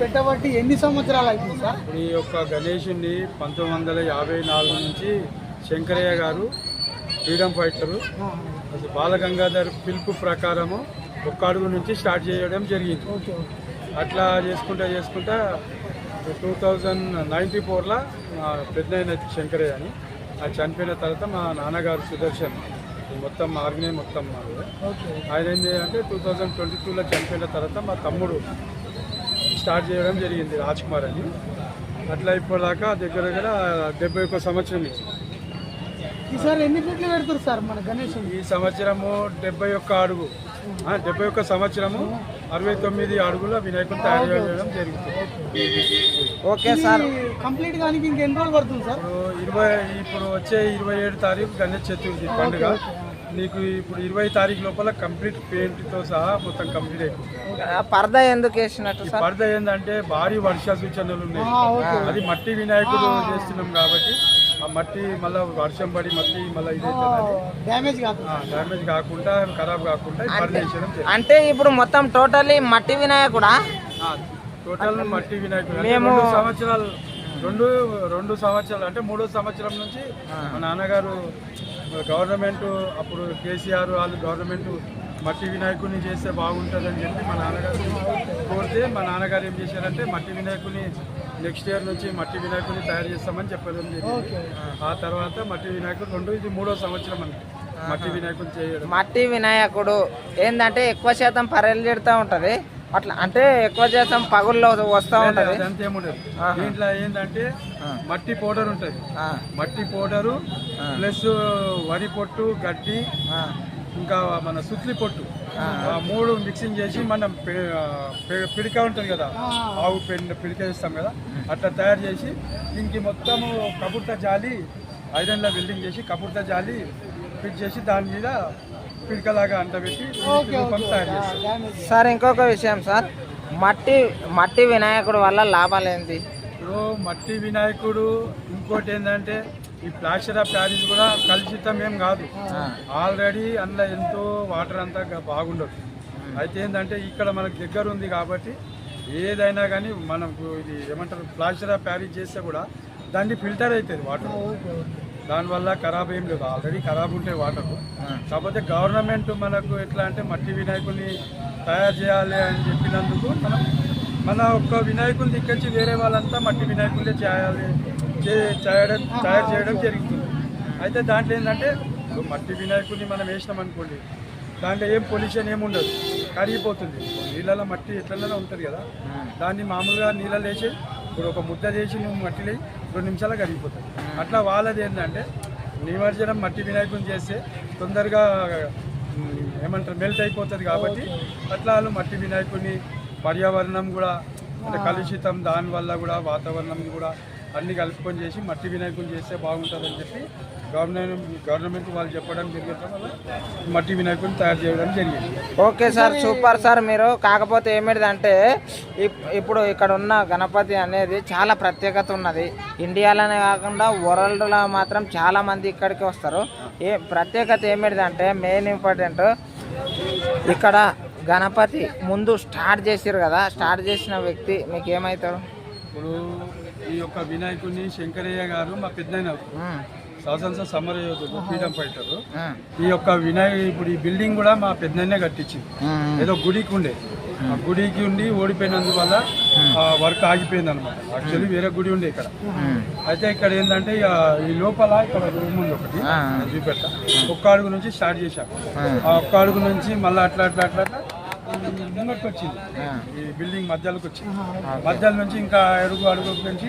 పెట్టబట్టి ఎన్ని సంవత్సరాలు అవుతుంది సార్? ఇప్పుడు ఈ యొక్క గణేషుని పంతొమ్మిది వందల యాభై నాలుగు నుంచి శంకరయ్య గారు ఫ్రీడమ్ ఫైటరు. అది బాలగంగాధర్ పిలుపు ప్రకారము ఒక్క అడుగు నుంచి స్టార్ట్ చేయడం జరిగింది. అట్లా చేసుకుంటా చేసుకుంటా టూ థౌజండ్ నైంటీ ఫోర్లో మా పెద్దయిన శంకరయ్య అని అది చనిపోయిన తర్వాత మా నాన్నగారు సుదర్శన్ మొత్తం ఆర్గనై మొత్తం ఆయన ఏం చేయాలంటే టూ థౌజండ్ ట్వంటీ టూలో చనిపోయిన తర్వాత మా తమ్ముడు స్టార్ట్ చేయడం జరిగింది రాజ్ కుమార్ అని. అట్లా ఇప్పటిదాకా దగ్గర దగ్గర డెబ్బై ఒక్క సంవత్సరం ఈసారి ఎన్ని ఫీట్లు పెడతారు సార్ మన గణేష్ ఈ సంవత్సరము డెబ్బై ఒక్క అడుగు. డెబ్బై ఒక్క సంవత్సరము అరవై తొమ్మిది అడుగుల వినాయకుడు తయారు చేయడం జరుగుతుంది ఓకే సార్. కంప్లీట్ కానీ ఇంకెన్ని రోజులు పడుతుంది సార్? ఇరవై ఇప్పుడు వచ్చే ఇరవై ఏడు తారీఖు గణేష్ చతుర్థి పండుగ. నీకు ఇప్పుడు ఇరవై తారీఖు లోపల కంప్లీట్ పెయింట్తో సహా మొత్తం కంప్లీట్ అయిపోతుంది. ఆ పరదా ఎందుకు వేసినట్టు పరద ఏంటంటే భారీ వర్ష సూచనలు ఉన్నాయి. అది మట్టి వినాయకుడు చేస్తున్నాం కాబట్టి ఆ మట్టి మళ్ళీ వర్షం పడి మట్టి మళ్ళీ డ్యామేజ్ కాకుండా. ఖరాబ్ కాకుండా. అంటే ఇప్పుడు మొత్తం టోటల్లీ మట్టి వినాయకుడా? టోటల్ మట్టి వినాయకుడు. మేము- రెండు సంవత్సరాలు రెండు రెండు సంవత్సరాలు అంటే మూడో సంవత్సరం నుంచి మా నాన్నగారు గవర్నమెంట్ అప్పుడు కేసీఆర్ వాళ్ళు గవర్నమెంట్ మట్టి వినాయకుడిని చేస్తే బాగుంటుందని చెప్పి మా నాన్నగారు కోరితే మా నాన్నగారు ఏం చేశారంటే మట్టి వినాయకుని నెక్స్ట్ ఇయర్ నుంచి మట్టి వినాయకుడిని తయారు చేస్తామని చెప్పడం జరిగింది. ఆ తర్వాత మట్టి వినాయకుడు రెండు ఇది మూడో సంవత్సరం అండి మట్టి వినాయకుడు చేయడం. మట్టి వినాయకుడు ఏంటంటే ఎక్కువ శాతం పర్రెలు చెడుతూ ఉంటది. అట్లా అంటే ఎక్కువ శాతం పగుల్లో వస్తూ ఉంటది. దీంట్లో ఏంటంటే మట్టి పౌడర్ ఉంటుంది. మట్టి పౌడరు ప్లస్ వరి పొట్టు గడ్డి ఇంకా మన సుత్లి పొట్టు. ఆ. మూడు మిక్సింగ్ చేసి మనం పిడిక ఉంటుంది కదా ఆవు పెండ పిడిక ఇస్తాం కదా అట్లా తయారు చేసి దీనికి మొత్తము కబుర్త జాలి ఐరన్లో వెల్డింగ్ చేసి కబుర్త జాలి ఫిట్ చేసి దాని మీద పిడికలాగా అంటబెట్టి సార్ ఇంకొక విషయం సార్. మట్టి మట్టి వినాయకుడు వల్ల లాభాలు ఏంటి? ఇప్పుడు మట్టి వినాయకుడు ఇంకోటి ఏంటంటే ఈ ప్లాస్టర్ ఆఫ్ ప్యారిస్ కూడా కలుషితం ఏం కాదు. ఆల్రెడీ అందులో ఎంతో వాటర్ అంతా బాగుండదు అయితే ఏంటంటే ఇక్కడ మనకు దగ్గర ఉంది కాబట్టి ఏదైనా కానీ మనకు ఇది ఏమంటారు ప్లాస్టర్ ఆఫ్ ప్యారిస్ చేస్తే కూడా దాన్ని ఫిల్టర్ అవుతుంది వాటర్. దానివల్ల ఖరాబ్ ఏం లేదు. ఆల్రెడీ ఖరాబ్ ఉంటాయి వాటర్. కాకపోతే గవర్నమెంట్ మనకు ఎట్లా అంటే మట్టి వినాయకుల్ని తయారు చేయాలి అని చెప్పినందుకు మనం మన ఒక్క వినాయకుని దిక్కించి వేరే వాళ్ళంతా మట్టి వినాయకులే చేయాలి చే- చేయడం తయారు చేయడం జరుగుతుంది. అయితే దాంట్లో ఏంటంటే మట్టి వినాయకుడిని మనం వేసినాం అనుకోండి దాంట్లో ఏం పొల్యూషన్ ఏమి ఉండదు. కరిగిపోతుంది. నీళ్ళలో మట్టి ఎట్లనే ఉంటుంది కదా. దాన్ని మామూలుగా నీళ్ళలో వేసి ఇప్పుడు ఒక ముద్ద చేసి నువ్వు మట్టిలో రెండు నిమిషాలు కరిగిపోతుంది అట్లా వాళ్ళది ఏంటంటే నిమజ్జనం మట్టి వినాయకుని చేస్తే తొందరగా ఏమంటారు మెల్ట్ అయిపోతుంది కాబట్టి అట్లా వాళ్ళు మట్టి వినాయకుని పర్యావరణం కూడా అంటే కలుషితం దానివల్ల కూడా వాతావరణం కూడా అన్ని కలుపుకొని చేసి మట్టి వినాయకుని చేస్తే బాగుంటుందని చెప్పి గవర్నమెంట్ గవర్నమెంట్ వాళ్ళు చెప్పడం వల్ల మట్టి వినాయకుని తయారు చేయడం జరిగింది. ఓకే సార్ సూపర్ సార్ మీరు. కాకపోతే ఏమిటిదంటే ఇప్- ఇప్పుడు ఇక్కడ ఉన్న గణపతి అనేది చాలా ప్రత్యేకత ఉన్నది. ఇండియాలోనే కాకుండా వరల్డ్లో మాత్రం చాలా మంది ఇక్కడికి వస్తారు. ఏ ప్రత్యేకత ఏమిటిదంటే మెయిన్ ఇంపార్టెంట్ ఇక్కడ గణపతి ముందు స్టార్ట్ చేసారు కదా స్టార్ట్ చేసిన వ్యక్తి మీకు ఏమవుతారు ఇప్పుడు ఈ యొక్క వినాయకుడిని శంకరయ్య గారు మా పెద్దయిన స్వాతంత్ర సమర యోధుడు ఫ్రీడమ్ ఫైటర్. ఈ యొక్క వినాయక ఇప్పుడు ఈ బిల్డింగ్ కూడా మా పెద్దనే కట్టించింది. ఏదో గుడికి ఉండే. ఆ. గుడికి ఉండి ఓడిపోయినందువల్ల ఆ. వర్క్ ఆగిపోయింది అనమాట యాక్చువల్లీ వేరే గుడి ఉండే ఇక్కడ. అయితే ఇక్కడ ఏంటంటే ఇక ఈ లోపల ఇక్కడ రూమ్ ఉంది ఒకటి చూపెడతా ఒక్క అడుగు నుంచి స్టార్ట్ చేశాం ఆ. ఒక్క అడుగు నుంచి మళ్ళీ అట్లా అట్లా అట్లా ముంగట్కి వచ్చింది. ఈ బిల్డింగ్ మధ్యలోకి వచ్చింది మధ్యలో నుంచి ఇంకా అడుగు అడుగు నుంచి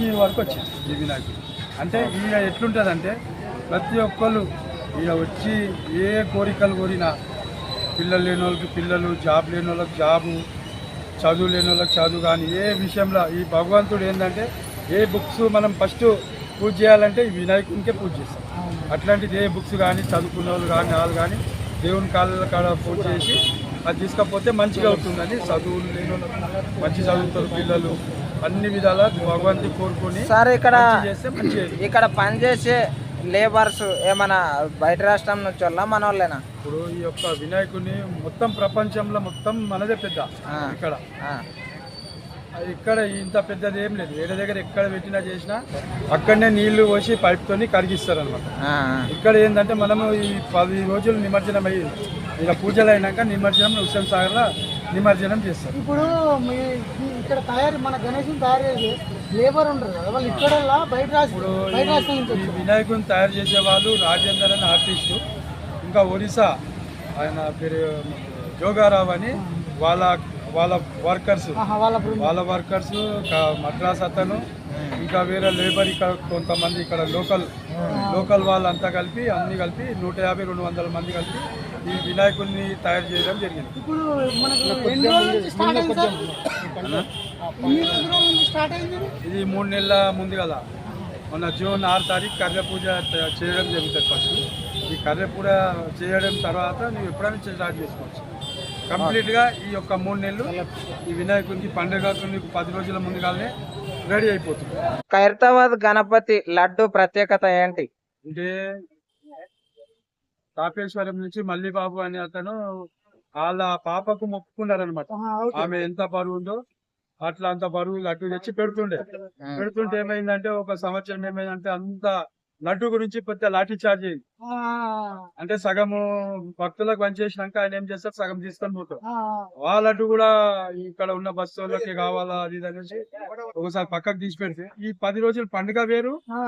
ఈ వరకు వచ్చింది ఈ వినాయకుడు. అంటే ఈయన ఎట్లుంటుందంటే ప్రతి ఒక్కళ్ళు ఈయన వచ్చి ఏ కోరికలు కోరినా పిల్లలు లేని వాళ్ళకి పిల్లలు జాబ్ లేని వాళ్ళకి జాబు చదువు లేని వాళ్ళకి చదువు కానీ ఏ విషయంలో ఈ భగవంతుడు ఏంటంటే ఏ బుక్స్ మనం ఫస్ట్ పూజ చేయాలంటే ఈ వినాయకునికే పూజ చేస్తాం. అట్లాంటిది ఏ బుక్స్ కానీ చదువుకున్న వాళ్ళు కానీ వాళ్ళు కానీ దేవుని కాళ్ళ కాడ పూజ చేసి అది తీసుకపోతే మంచిగా అవుతుందని వాళ్ళకి మంచి చదువుతారు పిల్లలు అన్ని విధాలా భగవంతుని కోరుకొని సార్ ఇక్కడ ఇక్కడ పనిచేసే లేబర్స్ ఏమైనా బయట రాష్ట్రం నుంచి వాళ్ళ మన వాళ్ళేనా? ఇప్పుడు ఈ యొక్క వినాయకుని మొత్తం ప్రపంచంలో మొత్తం మనదే పెద్ద. ఇక్కడ. ఇక్కడ ఇంత పెద్దది ఏం లేదు. వేరే దగ్గర ఎక్కడ పెట్టినా చేసినా అక్కడనే నీళ్ళు పోసి పైప్తోని కరిగిస్తారు అనమాట ఇక్కడ ఏంటంటే మనము ఈ పది రోజులు నిమజ్జనం అయ్యి ఇలా పూజలు అయినాక నిమజ్జనం హుస్సేన్ సాగర్లో నిమజ్జనం చేస్తారు. ఇప్పుడు మీ ఇక్కడ తయారు మన గణేష్ తయారు చేసే లేబర్ కదా వాళ్ళు ఇక్కడ బయట ఇప్పుడు బయట ఈ- రాష్ట్రం నుంచి ఈ వచ్చారు వినాయకుని తయారు చేసే వాళ్ళు రాజేందర్ అని ఆర్టిస్టు. ఇంకా ఒరిస్సా ఆయన పేరు జోగారావు అని వాళ్ళ వాళ్ళ వర్కర్స్. ఆహా, వాళ్ళ బృందం. వాళ్ళ వర్కర్స్ మద్రాస్ అతను. ఇంకా వేరే లేబర్ ఇక్కడ కొంతమంది ఇక్కడ లోకల్ లోకల్ వాళ్ళంతా కలిపి అన్ని కలిపి నూట యాభై రెండు వందల మంది కలిపి ఈ వినాయకుడిని తయారు చేయడం జరిగింది. ఇప్పుడు ఇది? మూడు నెలల ముందు కదా. మన జూన్ ఆరు తారీఖు కర్ర పూజ చేయడం జరుగుతుంది ఫస్ట్. ఈ కర్ర పూజ చేయడం తర్వాత నువ్వు ఎప్పుడైనా స్టార్ట్ చేసుకోవచ్చు. కంప్లీట్గా ఈ యొక్క మూడు నెలలు ఈ వినాయకుడికి పండుగ నీకు పది రోజుల ముందుగానే రెడీ అయిపోతుంది. ఖైరతాబాద్ గణపతి లడ్డు ప్రత్యేకత ఏంటి? అంటే తాపేశ్వరం నుంచి మల్లిబాబు అనే అతను వాళ్ళ పాపకు మొక్కుకున్నారనమాట. ఆమె ఎంత బరువు ఉందో అట్లా అంత బరువు లడ్డు తెచ్చి పెడుతుండే పెడుతుంటే ఏమైందంటే ఒక సంవత్సరం ఏమైందంటే అంత లడ్డు గురించి పెద్ద లాఠీ చార్జ్ అంటే సగము భక్తులకు పనిచేసినాక ఆయన ఏం చేస్తారు సగం తీసుకొని పోతారు ఆ, లడ్డు కూడా ఇక్కడ ఉన్న బస్సు వాళ్ళకి కావాలా? అది ఇది అనేసి ఒకసారి పక్కకు తీసి పెడితే ఈ పది రోజులు పండుగ వేరు. ఆ,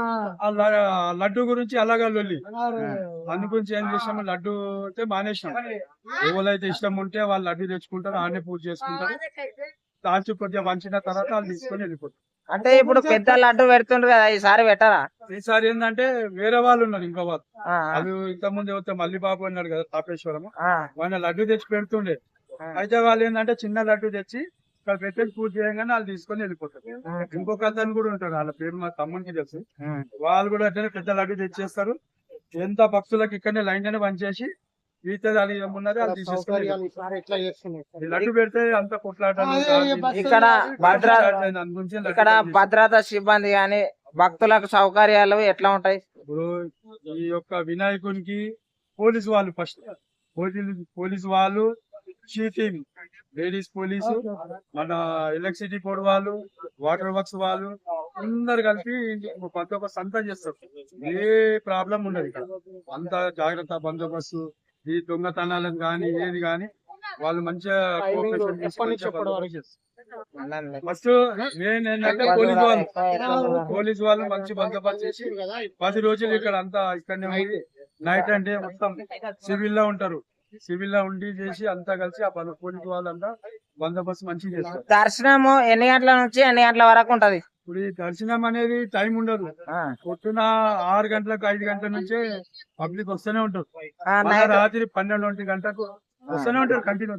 లడ్డు గురించి అలాగా లొల్లి. అందు గురించి ఏం చేసాము లడ్డు అయితే మానేసినాం. ఎవరైతే ఇష్టం ఉంటే వాళ్ళు లడ్డు తెచ్చుకుంటారు ఆడనే పూజ చేసుకుంటారు. దాచి కొద్దిగా వంచిన తర్వాత వాళ్ళు తీసుకొని వెళ్ళిపోతారు. అంటే ఇప్పుడు పెద్ద లడ్డు పెడుతుండ్రు కదా ఈసారి పెట్టరా ఈసారి ఏంటంటే వేరే వాళ్ళు ఉన్నారు ఇంకో వాళ్ళు. ఇంత ముందు ఎవరితో మల్లిబాబు అన్నాడు కదా తాపేశ్వరం ఆయన లడ్డు తెచ్చి పెడుతుండే. అయితే వాళ్ళు ఏంటంటే చిన్న లడ్డు తెచ్చి ఇక్కడ పెట్టేసి పూజ చేయగానే వాళ్ళు తీసుకొని వెళ్ళిపోతారు. ఇంకొక అతను కూడా ఉంటాడు వాళ్ళ పేరు మా తమ్మునికి తెలుసు. వాళ్ళు కూడా అట్లనే పెద్ద లడ్డు తెచ్చేస్తారు. ఎంత భక్తులకు ఇక్కడనే లైన్లోనే పనిచేసి ఏమున్నదో తీసేసుకొని లడ్డు పెడితే అంత కొట్లాట ఇక్కడ భద్ర ఇక్కడ భద్రతా సిబ్బంది గాని భక్తులకు సౌకర్యాలు ఎట్లా ఉంటాయి? ఇప్పుడు ఈ యొక్క వినాయకునికి పోలీసు వాళ్ళు ఫస్ట్ పోలీసు పోలీసు వాళ్ళు టీమ్ లేడీస్ పోలీసు మన ఎలక్ట్రిసిటీ బోర్డు వాళ్ళు వాటర్ వర్క్స్ వాళ్ళు అందరు కలిపి ప్రతి ఒక్క సంత చేస్తారు. ఏ ప్రాబ్లం ఉండదు ఇక్కడ. అంత జాగ్రత్త బందోబస్తు. ఈ దొంగతనాలను కానీ ఏది కానీ వాళ్ళు మంచిగా. ఫస్ట్ మెయిన్ ఏంటంటే పోలీసు వాళ్ళు. పోలీసు వాళ్ళు మంచి బందోబస్తు చేసి పది రోజులు ఇక్కడ అంతా ఇక్కడనే ఉండి నైట్ అంటే మొత్తం సివిల్లో ఉంటారు. సివిల్లో ఉండి చేసి అంతా కలిసి ఆ పలు- పోలీసు వాళ్ళంతా బందోబస్తు మంచిగా చేస్తారు. దర్శనము ఎన్ని గంటల నుంచి ఎన్ని గంటల వరకు ఉంటది? ఇప్పుడు ఈ దర్శనం అనేది టైం ఉండదు. పొద్దున ఆరు గంటలకు ఐదు గంటల నుంచే పబ్లిక్ వస్తూనే ఉంటారు. రాత్రి పన్నెండు ఒంటి గంటకు వస్తూనే ఉంటారు కంటిన్యూ.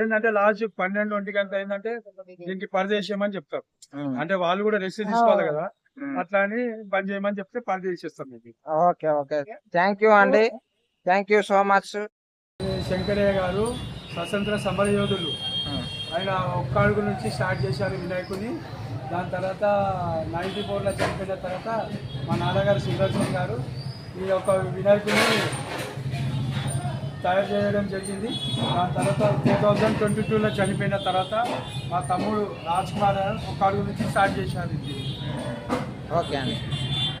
ఏంటంటే లాస్ట్ పన్నెండు ఒంటి గంట ఏంటంటే దీనికి పరదేశం అని చెప్తారు. అంటే వాళ్ళు కూడా రెస్ట్ తీసుకోవాలి కదా. అట్లా అని పని చేయమని చెప్తే పని చేసేస్తాం మీకు ఓకే ఓకే. థ్యాంక్ యూ అండి. Thank you so much Shankaraiah గారు స్వతంత్ర సమర యోధులు ఆయన ఒక్క అడుగు నుంచి స్టార్ట్ చేశారు వినాయకుని. దాని తర్వాత నైన్టీ ఫోర్లో చనిపోయిన తర్వాత మా నాన్నగారు సుదర్శన్ గారు ఈ యొక్క వినాయకుని తయారు చేయడం జరిగింది. దాని తర్వాత టూ థౌజండ్ ట్వంటీ టూలో చనిపోయిన తర్వాత మా తమ్ముడు రాజ్ కుమార్ ఒక అడుగు నుంచి స్టార్ట్ చేశారు. ఇది ఓకే అండి.